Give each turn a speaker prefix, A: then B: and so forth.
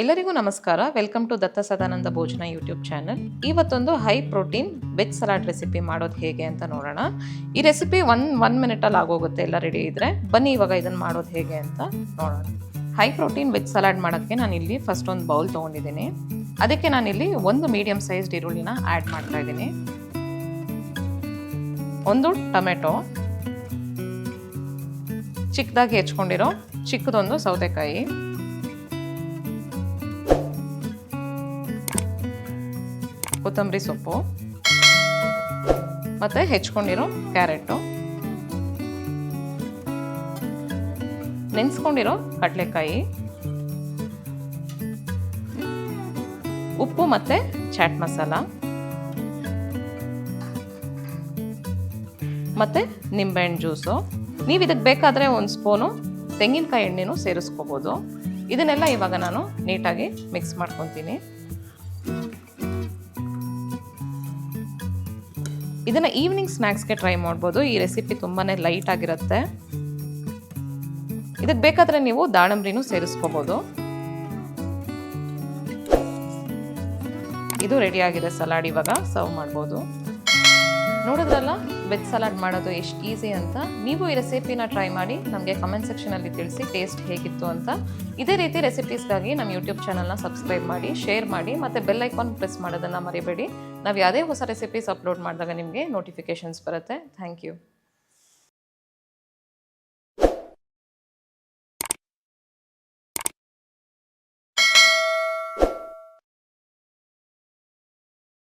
A: ಎಲ್ಲರಿಗೂ ನಮಸ್ಕಾರ. Welcome to Datta Sadananda Bhojana YouTube channel ಇವತ್ತೊಂದು high protein veg salad recipe ಮಾಡೋದು ಹೇಗೆ ಅಂತ ನೋಡೋಣ. ಈ ರೆಸಿಪಿ ಒನ್ ಒನ್ ಮಿನಿಟಲ್ಲಿ ಆಗೋಗುತ್ತೆ ಎಲ್ಲ ರೆಡಿ ಇದ್ರೆ. ಬನ್ನಿ ಇವಾಗ ಇದನ್ನು ಮಾಡೋದು ಹೇಗೆ ಅಂತ ನೋಡೋಣ. ಹೈ ಪ್ರೋಟೀನ್ ವೆಜ್ ಸಲಾಡ್ ಮಾಡೋಕ್ಕೆ ನಾನು ಇಲ್ಲಿ ಫಸ್ಟ್ ಒಂದು ಬೌಲ್ ತೊಗೊಂಡಿದ್ದೀನಿ. ಅದಕ್ಕೆ ನಾನಿಲ್ಲಿ ಒಂದು ಮೀಡಿಯಮ್ ಸೈಜ್ಡ್ ಈರುಳ್ಳಿನ ಆ್ಯಡ್ ಮಾಡ್ತಾ ಇದ್ದೀನಿ. ಒಂದು ಟೊಮೆಟೊ. ಚಿಕ್ಕದಾಗಿ ಹೆಚ್ಕೊಂಡಿರೋ ಚಿಕ್ಕದೊಂದು ಸೌತೆಕಾಯಿ. ಕೊತ್ತಂಬರಿ ಸೊಪ್ಪು ಮತ್ತು ಹೆಚ್ಕೊಂಡಿರೋ ಕ್ಯಾರೆಟು. ನೆನೆಸ್ಕೊಂಡಿರೋ ಕಡಲೆಕಾಯಿ. ಉಪ್ಪು ಮತ್ತು ಚಾಟ್ ಮಸಾಲ. ಮತ್ತು ನಿಂಬೆಹಣ್ಣು ಜ್ಯೂಸು. ನೀವು ಇದಕ್ಕೆ ಬೇಕಾದರೆ ಒಂದು ಸ್ಪೂನು ತೆಂಗಿನಕಾಯಿ ಎಣ್ಣೆನೂ ಸೇರಿಸ್ಕೋಬೋದು. ಇದನ್ನೆಲ್ಲ ಇವಾಗ ನಾನು ನೀಟಾಗಿ ಮಿಕ್ಸ್ ಮಾಡ್ಕೊತೀನಿ. ಇದನ್ನು ಈವ್ನಿಂಗ್ ಸ್ನ್ಯಾಕ್ಸ್ಗೆ ಟ್ರೈ ಮಾಡ್ಬೋದು. ಈ ರೆಸಿಪಿ ತುಂಬಾ ಲೈಟ್ ಆಗಿರುತ್ತೆ. ಇದಕ್ಕೆ ಬೇಕಾದರೆ ನೀವು ದಾಳಂಬ್ರಿನೂ ಸೇರಿಸ್ಕೋಬೋದು. ಇದು ರೆಡಿ ಆಗಿದೆ ಸಲಾಡ್ ಇವಾಗ. ಸರ್ವ್ ಮಾಡ್ಬೋದು. ವೆಜ್ ಸಲಾಡ್ ಮಾಡೋದು ಎಷ್ಟು ಈಸಿ ಅಂತ ನೀವು ಈ ರೆಸಿಪಿನ ಟ್ರೈ ಮಾಡಿ ನಮಗೆ ಕಮೆಂಟ್ ಸೆಕ್ಷನಲ್ಲಿ ತಿಳಿಸಿ ಟೇಸ್ಟ್ ಹೇಗಿತ್ತು ಅಂತ. ಇದೇ ರೀತಿ ರೆಸಿಪೀಸ್ಗಾಗಿ ನಮ್ಮ ಯೂಟ್ಯೂಬ್ ಚಾನಲ್ನ ಸಬ್ಸ್ಕ್ರೈಬ್ ಮಾಡಿ, ಶೇರ್ ಮಾಡಿ, ಮತ್ತು ಬೆಲ್ ಐಕಾನ್ ಪ್ರೆಸ್ ಮಾಡೋದನ್ನು ಮರಿಬೇಡಿ. ನಾವು ಯಾವುದೇ ಹೊಸ ರೆಸಿಪೀಸ್ ಅಪ್ಲೋಡ್ ಮಾಡಿದಾಗ ನಿಮಗೆ ನೋಟಿಫಿಕೇಷನ್ಸ್ ಬರುತ್ತೆ. Thank you.